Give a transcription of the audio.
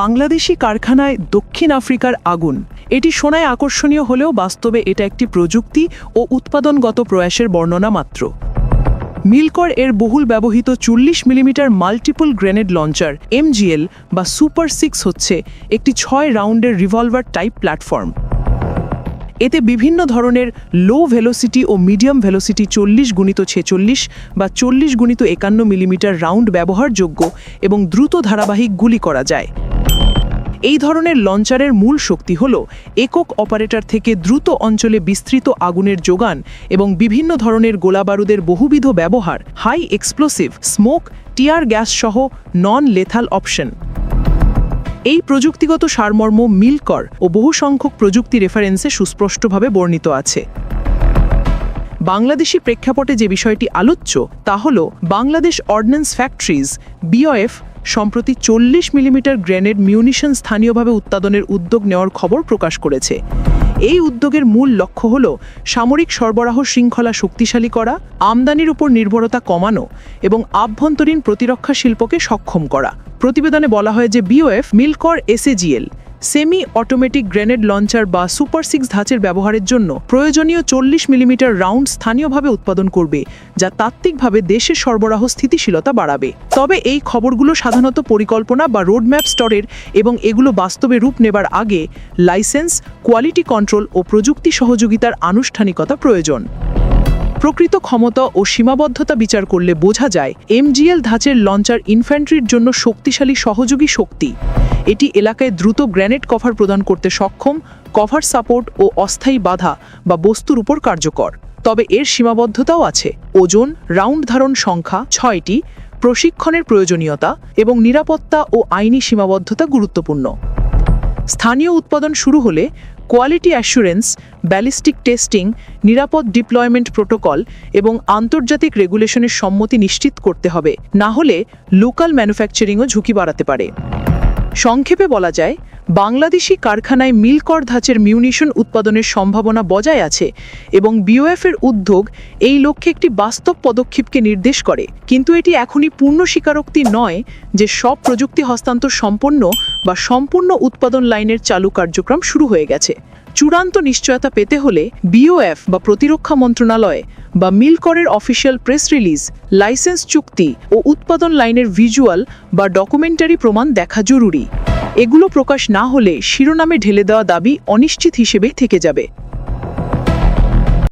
বাংলাদেশি কারখানায় দক্ষিণ আফ্রিকার আগুন। এটি শোনায় আকর্ষণীয় হলেও বাস্তবে এটা একটি প্রযুক্তি ও উৎপাদনগত প্রয়াসের বর্ণনা মাত্র। মিলকর এর বহুল ব্যবহৃত চল্লিশ millimetre multiple grenade launcher, MGL, বা সুপার সিক্স হচ্ছে একটি ছয় রাউন্ডের রিভলভার টাইপ প্ল্যাটফর্ম। এতে বিভিন্ন ধরনের লো ভেলোসিটি ও মিডিয়াম ভেলোসিটি চল্লিশ গুণিত ছেচল্লিশ বা চল্লিশ গুণিত একান্ন মিলিমিটার রাউন্ড ব্যবহারযোগ্য এবং দ্রুত ধারাবাহিক গুলি করা যায়। এই ধরনের লঞ্চারের মূল শক্তি হল একক অপারেটর থেকে দ্রুত অঞ্চলে বিস্তৃত আগুনের যোগান এবং বিভিন্ন ধরনের গোলাবারুদের বহুবিধ ব্যবহার high explosive smoke tear gas সহ নন লেথাল অপশন এই প্রযুক্তিগত সারমর্ম মিলকর ও বহু সংখ্যক প্রযুক্তি রেফারেন্সে সুস্পষ্টভাবে বর্ণিত আছে। বাংলাদেশি প্রেক্ষাপটে যে বিষয়টি আলোচ্য, তা হল বাংলাদেশ অর্ডিন্যান্স ফ্যাক্টরিজ বিওএফ সম্প্রতি চল্লিশ মিলিমিটার গ্রেনেড মিউনিশন স্থানীয়ভাবে উৎপাদনের উদ্যোগ নেওয়ার খবর প্রকাশ করেছে। এই উদ্যোগের মূল লক্ষ্য হল সামরিক সরবরাহ শৃঙ্খলা শক্তিশালী করা, আমদানির উপর নির্ভরতা কমানো এবং আভ্যন্তরীণ প্রতিরক্ষা শিল্পকে সক্ষম করা। প্রতিবেদনে বলা হয় যে BOF, Milkor, SAGL semi automatic grenade launcher বা সুপার সিক্স ধাঁচের ব্যবহারের জন্য প্রয়োজনীয় চল্লিশ মিলিমিটার রাউন্ড স্থানীয়ভাবে উৎপাদন করবে, যা তাত্ত্বিকভাবে দেশের সরবরাহ স্থিতিশীলতা বাড়াবে। তবে এই খবরগুলো সাধারণত পরিকল্পনা বা রোডম্যাপ স্তরের এবং এগুলো বাস্তবে রূপ নেবার আগে লাইসেন্স, কোয়ালিটি কন্ট্রোল ও প্রযুক্তি সহযোগিতার আনুষ্ঠানিকতা প্রয়োজন। প্রকৃত ক্ষমতা ও সীমাবদ্ধতা বিচার করলে বোঝা যায় এমজিএল ধাঁচের লঞ্চার ইনফ্যান্ট্রির জন্য শক্তিশালী সহযোগী শক্তি। এটি এলাকায় দ্রুত গ্র্যানেড কভার প্রদান করতে সক্ষম, কভার সাপোর্ট ও অস্থায়ী বাধা বা বস্তুর উপর কার্যকর। তবে এর সীমাবদ্ধতাও আছে। ওজন, রাউন্ড ধারণ সংখ্যা ছয়টি, প্রশিক্ষণের প্রয়োজনীয়তা এবং নিরাপত্তা ও আইনি সীমাবদ্ধতা গুরুত্বপূর্ণ। স্থানীয় উৎপাদন শুরু হলে কোয়ালিটি অ্যাসুরেন্স, ব্যালিস্টিক টেস্টিং, নিরাপদ ডিপ্লয়মেন্ট প্রোটোকল এবং আন্তর্জাতিক রেগুলেশনের সম্মতি নিশ্চিত করতে হবে। না হলে লোকাল ম্যানুফ্যাকচারিংও ঝুঁকি বাড়াতে পারে। সংক্ষেপে বলা যায় বাংলাদেশি কারখানায় মিলকর ধাঁচের মিউনিশন উৎপাদনের সম্ভাবনা বজায় আছে এবং বিওএফের উদ্যোগ এই লক্ষ্যে একটি বাস্তব পদক্ষেপকে নির্দেশ করে। কিন্তু এটি এখনই পূর্ণ স্বীকারোক্তি নয় যে সব প্রযুক্তি হস্তান্তর সম্পন্ন বা সম্পূর্ণ উৎপাদন লাইনের চালু কার্যক্রম শুরু হয়ে গেছে। চূড়ান্ত নিশ্চয়তা পেতে হলে বিওএফ বা প্রতিরক্ষা মন্ত্রণালয় বা মিলকরের অফিসিয়াল প্রেস রিলিজ, লাইসেন্স চুক্তি ও উৎপাদন লাইনের ভিজুয়াল বা ডকুমেন্টারি প্রমাণ দেখা জরুরি। এগুলো প্রকাশ না হলে শিরোনামে ঢেলে দেওয়া দাবি অনিশ্চিত হিসেবেই থেকে যাবে।